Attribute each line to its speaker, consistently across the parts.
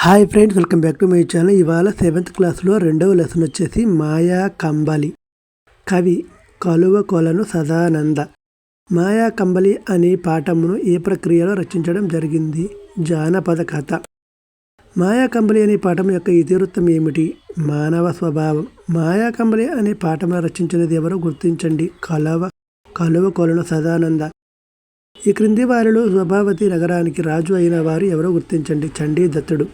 Speaker 1: Hi friends welcome back to my channel ఇవాళ seventh క్లాస్లో రెండవ లెసన్ వచ్చేసి మాయా కంబలి. కవి కలువ కొలను సదానంద. మాయా కంబలి అనే పాఠమును ఏ ప్రక్రియలో రచించడం జరిగింది? జానపద కథ. మాయా కంబలి అనే పాఠం యొక్క ఇతివృత్తం ఏమిటి? మానవ స్వభావం. మాయా కంబలి అనే పాఠమును రచించినది ఎవరో గుర్తించండి? కలవ కలువ కొలను సదానంద. ఈ క్రింది వారిలో స్వభావతి నగరానికి రాజు అయిన వారు ఎవరో గుర్తించండి? చండీ దత్తుడు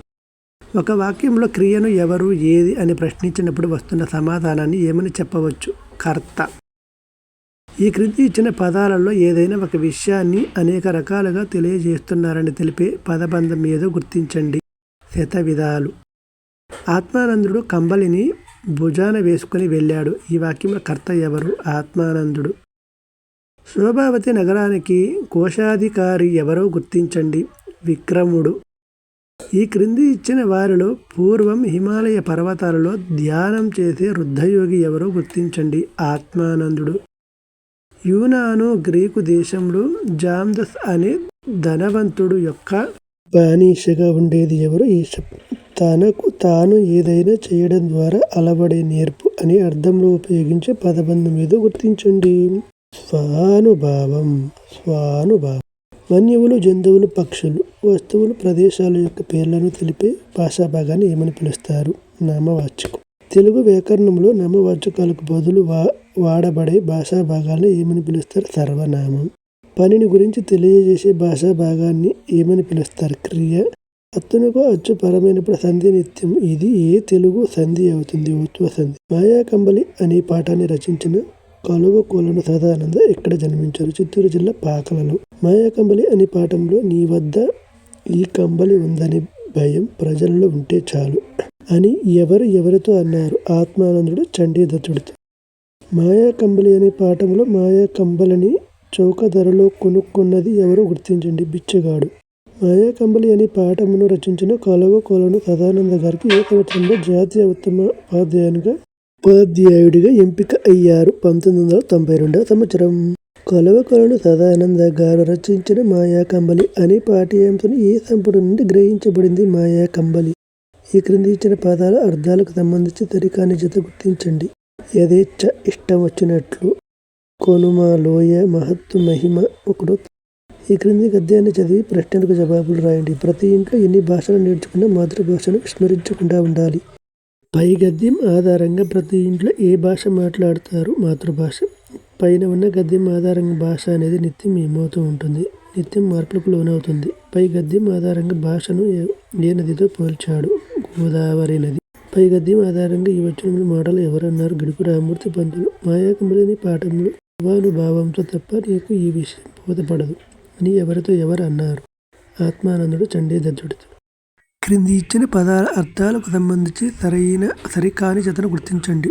Speaker 1: ఒక వాక్యంలో క్రియను ఎవరు ఏది అని ప్రశ్నించినప్పుడు వస్తున్న సమాధానాన్ని ఏమని చెప్పవచ్చు? కర్త. ఈ క్రింది ఇచ్చిన పదాలలో ఏదైనా ఒక విషయాన్ని అనేక రకాలుగా తెలియజేస్తున్నారని తెలిపే పదబంధం ఏదో గుర్తించండి. శత విధాలు ఆత్మానందుడు కంబలిని భుజాన వేసుకుని వెళ్ళాడు. ఈ వాక్యంలో కర్త ఎవరు? ఆత్మానందుడు. శోభావతి నగరానికి కోశాధికారి ఎవరో గుర్తించండి. విక్రముడు. ఈ క్రింది ఇచ్చిన వారిలో పూర్వం హిమాలయ పర్వతాలలో ధ్యానం చేసే వృద్ధయోగి ఎవరో గుర్తించండి. ఆత్మానందుడు. యూనాను గ్రీకు దేశంలో జామ్దస్ అనే ధనవంతుడు యొక్క బానిసగా ఉండేది ఎవరు? ఈ తనకు తాను ఏదైనా చేయడం ద్వారా అలవడే నేర్పు అని అర్థంలో ఉపయోగించే పదబంధం ఏదో గుర్తించండి. స్వానుభావం. స్వానుభావం. వన్యములు జంతువులు పక్షులు వస్తువులు ప్రదేశాల యొక్క పేర్లను తెలిపే భాషా భాగాన్ని ఏమని పిలుస్తారు? నామవాచకం. తెలుగు వ్యాకరణంలో నామవాచకాలకు బదులు వా వాడబడే భాషా భాగాలను ఏమని పిలుస్తారు? సర్వనామం. పనిని గురించి తెలియజేసే భాషా భాగాన్ని ఏమని పిలుస్తారు? క్రియ. అత్తునకు అచ్చు పరమైనప్పుడు సంధి నిత్యం. ఇది ఏ తెలుగు సంధి అవుతుంది? ఉత్వ సంధి. మాయా కంబలి అనే పాఠాన్ని రచించిన కలువ కోలను సదానంద ఇక్కడ జన్మించారు? చిత్తూరు జిల్లా పాకలలో. మాయాకంబలి అనే పాఠంలో నీ వద్ద ఈ కంబలి ఉందని భయం ప్రజల్లో ఉంటే చాలు అని ఎవరు ఎవరితో అన్నారు? ఆత్మానందుడు చండీదత్తుడితో. మాయా కంబలి అనే పాఠంలో మాయా కంబలిని చౌక ధరలో కొనుక్కున్నది ఎవరో గుర్తించండి బిచ్చగాడు. మాయా కంబలి అనే పాఠమును రచించిన కలవ కొలను సదానంద గారికి ఏ సంవత్సరంలో జాతీయ ఉత్తమ ఉపాధ్యాయునిగా ఉపాధ్యాయుడిగా ఎంపిక అయ్యారు. పంతొమ్మిది వందల తొంభై రెండవ సంవత్సరం. కొలవకొలను సదానంద గారు రచించిన మాయా కంబలి అనే పాఠ్యాంశం ఏ సంపుటి నుండి గ్రహించబడింది. మాయా కంబలి. ఈ క్రింది ఇచ్చిన పదాల అర్థాలకు సంబంధించి తరికాని జత గుర్తించండి. యథేచ్ఛ ఇష్టం వచ్చినట్లు. కొనుమ లోయ మహత్తు మహిమ ఒకడు. ఈ క్రింది గద్యాన్ని చదివి ప్రశ్నలకు జవాబులు రాయండి. ప్రతి ఇంట్లో ఎన్ని భాషలు నేర్చుకున్నా మాతృభాషను విస్మరించకుండా ఉండాలి. పై గద్యం ఆధారంగా ప్రతి ఇంట్లో ఏ భాష మాట్లాడతారు? మాతృభాష. పైన ఉన్న గద్యం ఆధారంగా భాష అనేది నిత్యం ఏమవుతూ ఉంటుంది. నిత్యం మార్పులకు లోనవుతుంది. పై గద్యం ఆధారంగా భాషను ఏ నదితో పోల్చాడు? గోదావరి నది. పై గద్యం ఆధారంగా ఈ వచ్చిన మాటలు ఎవరన్నారు? గిడుకు రామూర్తి పంతులు. మాయాకంబలిని పాఠంలో భావంతో తప్ప నీకు ఈ విషయం బోధపడదు అని ఎవరితో ఎవరు అన్నారు? ఆత్మానందుడు చండీదత్తుడితో. క్రింది ఇచ్చిన పదాల అర్థాలకు సంబంధించి సరైన సరికాని జతను గుర్తించండి.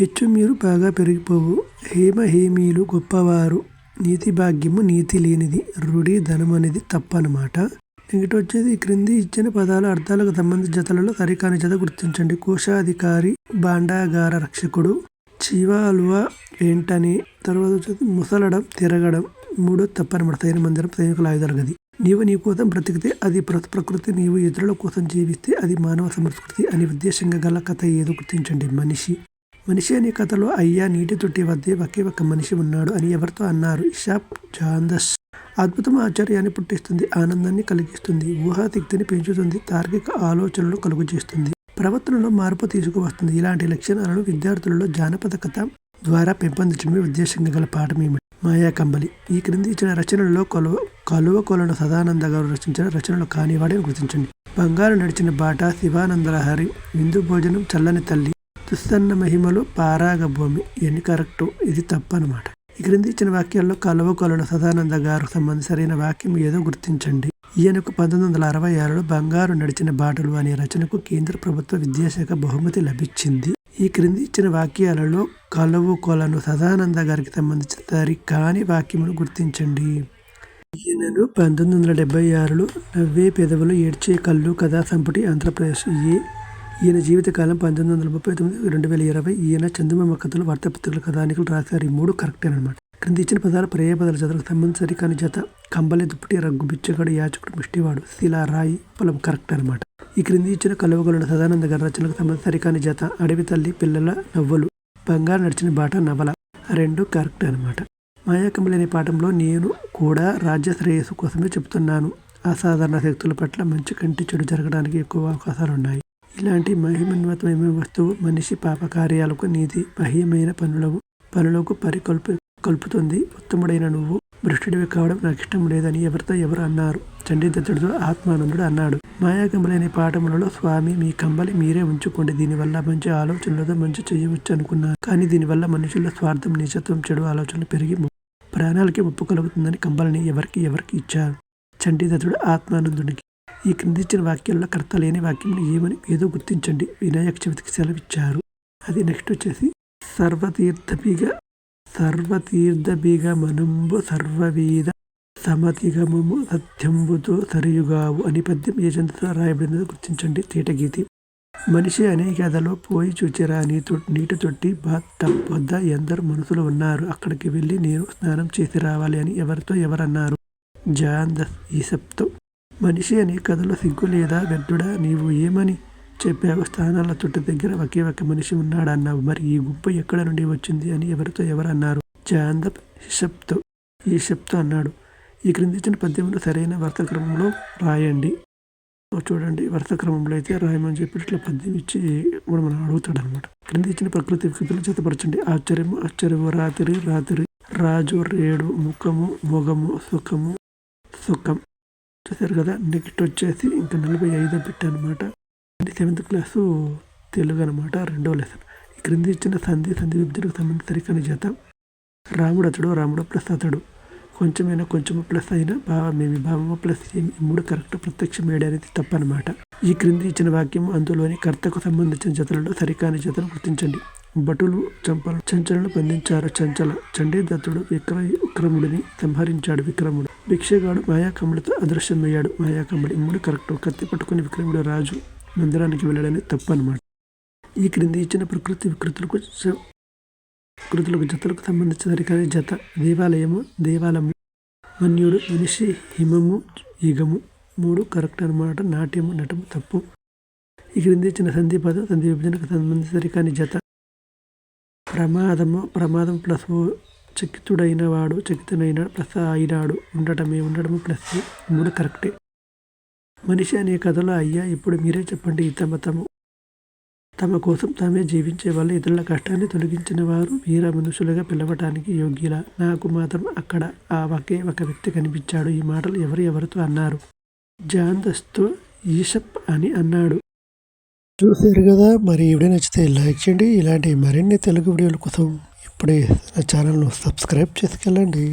Speaker 1: వెచ్చు మీరు బాగా పెరిగిపోవు. హేమ హేమీలు గొప్పవారు. నీతి భాగ్యము నీతి లేనిది. రుడి ధనం అనేది తప్పనమాట. నెగిటి వచ్చేది క్రింది ఇచ్చిన పదాల అర్థాలకు సంబంధించిన జతలలో సరికాని జత గుర్తించండి. కోశాధికారి బాండాగార రక్షకుడు. చివాలువ ఏంటని. తర్వాత వచ్చేది ముసలడం తిరగడం. మూడో తప్పనమాట. సైన మందిరం సైనికుల ఆయుధాల గది. నీవు నీ కోసం బ్రతికితే అది ప్రకృతి నీవు ఇతరుల కోసం జీవిస్తే అది మానవ సంస్కృతి అని ఉద్దేశంగా గల కథ ఏదో గుర్తించండి. మనిషి. మనిషి అనే కథలో అయ్యా నీటి తొట్టి వద్దే ఒకే ఒక మనిషి ఉన్నాడు అని ఎవరితో అన్నారు? ఇషాప్ చాందస్ అద్భుతం ఆశ్చర్యాన్ని పుట్టిస్తుంది. ఆనందాన్ని కలిగిస్తుంది. ఊహాశక్తిని పెంచుతుంది. తార్కిక ఆలోచనలు కలుగు చేస్తుంది ప్రవర్తనలో మార్పు తీసుకువస్తుంది. ఇలాంటి లక్షణాలను విద్యార్థులలో జానపద కథ ద్వారా పెంపొందించడమే ఉద్దేశంగా గల పాఠం ఏమిటి? మాయా కంబలి ఈ క్రింది ఇచ్చిన రచనలలో కొలువ కలువ కొలను సదానంద గారు రచించిన రచనలు కానివాడని గుర్తించండి. బంగారు నడిచిన బాట శివానందలహరి విందు భోజనం చల్లని తల్లి దుస్సన్న మహిమలు పారాగ భూమి. ఎన్ని కరెక్టు ఇది తప్పు అనమాట ఈ క్రింది ఇచ్చిన వాక్యాల్లో కలువ కొలను సదానంద గారు సంబంధించి సరైన వాక్యం ఏదో గుర్తించండి. ఈయనకు పంతొమ్మిది వందల అరవై ఆరులో బంగారు నడిచిన బాటలు అనే రచనకు కేంద్ర ప్రభుత్వ విద్యాశాఖ బహుమతి లభించింది. ఈ క్రింది ఇచ్చిన వాక్యాలలో కలవు కొలను సదానంద గారికి సంబంధించిన సరి కాని వాక్యమును గుర్తించండి. ఈయనను పంతొమ్మిది వందల డెబ్బై ఆరులో నవ్వే పెదవులు ఏడ్చే కళ్ళు కథా సంపుటి ఆంధ్రప్రదేశ్. ఈ ఈయన జీవితకాలం పంతొమ్మిది వందల ముప్పై తొమ్మిది రెండు వేల ఇరవై ఈయన చందమామ కథలు వార్తాపత్రికల కథానికలు రాశారు. ఈ మూడు కరెక్టే అనమాట క్రింది ఇచ్చిన పదాలు పర్యాయ పదాల సంబంధించి సరికాని జత కంబలి దుప్పటి రగ్గు బిచ్చగాడు యాచకుడు ముష్టివాడు శిల రాయి పొలం కరెక్ట్ అనమాట ఈ క్రింది ఇచ్చిన కలువగలను సదానంద గారి రచనలకు సంబంధించి సరికాని జత అడవి తల్లి పిల్లల నవ్వులు బంగారు నడిచిన బాట నవల రెండు కరెక్ట్ అనమాట మాయాకమలి అనే పాఠంలో నేను కూడా రాజ్య శ్రేయస్సు కోసమే చెప్తున్నాను అసాధారణ శక్తుల పట్ల మంచి కంటి చెడు జరగడానికి ఎక్కువ అవకాశాలు ఉన్నాయి. ఇలాంటి మహిమన్వతమైన వస్తువు మనిషి పాప కార్యాలకు నీతి బహ్యమైన పనులకు పనులకు పరికల్ప కలుపుతుంది. ఉత్తముడైన నువ్వు భ్రష్టుడివి కావడం నాకు ఇష్టం లేదని ఎవరితో ఎవరు అన్నారు. చండీదత్తుడితో ఆత్మానందుడు అన్నాడు. మాయాకంబలైన పాఠములలో స్వామి మీ కంబలి మీరే ఉంచుకోండి. దీనివల్ల మంచి ఆలోచనలతో మంచి చేయవచ్చు అనుకున్నారు కానీ దీనివల్ల మనుషుల్లో స్వార్థం నిజత్వం చెడు ఆలోచనలు పెరిగి ప్రాణాలకి ముప్పు కలుగుతుందని కంబలిని ఎవరికి ఎవరికి ఇచ్చారు చండీదత్తుడు ఆత్మానందునికి ఈ క్రిందిచ్చిన వాక్యాల్లో కర్త లేని వాక్యం ఏమని ఏదో గుర్తించండి. వినాయక చవితికి సెలవిచ్చారు. అది నెక్స్ట్ వచ్చేసి సర్వతీర్థబిగ సర్వతీర్థబిగ మనంబు సర్వవేద సమతిగమము సత్యంబుతో సరియుగావు అని పద్యం ఏ చంద్రతో రాయబడినదో గుర్తించండి తీటగీతి. మనిషి అనే గదలో పోయి చూచిరా నీతో నీటి తొట్టి బాత్ టబ్ వద్ద ఎందరు మనుషులు ఉన్నారు. అక్కడికి వెళ్ళి నేను స్నానం చేసి రావాలి అని ఎవరితో ఎవరన్నారు? జాన్ ఈ ఈసప్తో మనిషి అనే కథలో సిగ్గు లేదా వ్యర్థుడా నీవు ఏమని చెప్పావు స్థానాల తొట్టి దగ్గర ఒకే ఒక మనిషి ఉన్నాడన్నావు. మరి ఈ గుంపు ఎక్కడ నుండి వచ్చింది అని ఎవరితో ఎవరు అన్నారు జాందప్ హిషప్తో. ఈషప్తో అన్నాడు. ఈ క్రింది ఇచ్చిన పద్యంలో సరైన వరుస క్రమంలో రాయండి చూడండి వరుస క్రమంలో అయితే రాయమని చెప్పి ఇట్లా పద్యం ఇచ్చి మనం అడుగుతాడు అనమాట క్రింది ఇచ్చిన ప్రకృతి వికృతులు జతపరచండి ఆశ్చర్యము ఆశ్చర్యము రాత్రి రాత్రి. రాజు రేడు ముఖము మొగము సుఖము సుఖం. చూసారు కదా నెక్స్ట్ వచ్చేసి ఇంకా నలభై ఐదో బిట్ అనమాట సెవెంత్ క్లాసు తెలుగు అనమాట రెండో లెసన్ ఈ క్రింది ఇచ్చిన సంధి సంధి విభజనకు సంబంధించి సరికాని జత రాముడు అతడు రాముడు ప్లస్ అతడు. కొంచెమైనా కొంచెం ప్లస్ అయినా భావమేమి భావము ప్లస్ ఏమి ఈ మూడు కరెక్ట్ ప్రత్యక్షం వేయడం అనేది తప్పనమాట. ఈ క్రింది ఇచ్చిన వాక్యం అందులోని కర్తకు సంబంధించిన జతలలో సరికాని జతను గుర్తించండి. భటులు చంపలు చంచలను బంధించారు. చంచల చండీ దత్తుడు విక్ర విక్రముడిని సంహరించాడు. విక్రముడు భిక్షగాడు మాయాకమ్ముడితో అదృశ్యమయ్యాడు. మాయాకమ్ముడి మూడు కరెక్ట్ కత్తి పట్టుకుని విక్రముడు రాజు మందిరానికి వెళ్ళడానికి తప్పు అనమాట ఈ క్రింది ఇచ్చిన ప్రకృతి వికృతులకు కృతులకు జతలకు సంబంధించిన సరికాని జత దేవాలయము దేవాలయము మన్యుడు మనిషి హిమము యుగము. మూడు కరెక్ట్ అనమాట నాట్యము నటము తప్పు. ఈ క్రింది ఇచ్చిన సంధి పదం సంధి విభజనకు సంబంధించిన సరికాని జత. ప్రమాదము ప్రమాదం ప్లస్ చకితుడైన వాడు చకితుడైన ప్లస్ అయినాడు. ఉండటమే ఉండడము ప్లస్ మూడు కరెక్టే. మనిషి అనే కథలో అయ్యా ఇప్పుడు మీరే చెప్పండి తమ తమ తమ కోసం తామే జీవించే వాళ్ళు ఇతరుల కష్టాన్ని తొలగించిన వారు వీర మనుషులుగా పిలవటానికి యోగ్యుల? నాకు మాత్రం అక్కడ ఆ ఒకే ఒక వ్యక్తి కనిపించాడు. ఈ మాటలు ఎవరు ఎవరితో అన్నారు? జాందస్తో ఈషప్ అని అన్నాడు. చూశారు కదా మరి ఈ వీడియో నచ్చితే లైక్ చేయండి. ఇలాంటి మరిన్ని తెలుగు వీడియోల కోసం ఇప్పుడే నా ఛానల్ను సబ్స్క్రైబ్ చేసుకెళ్ళండి.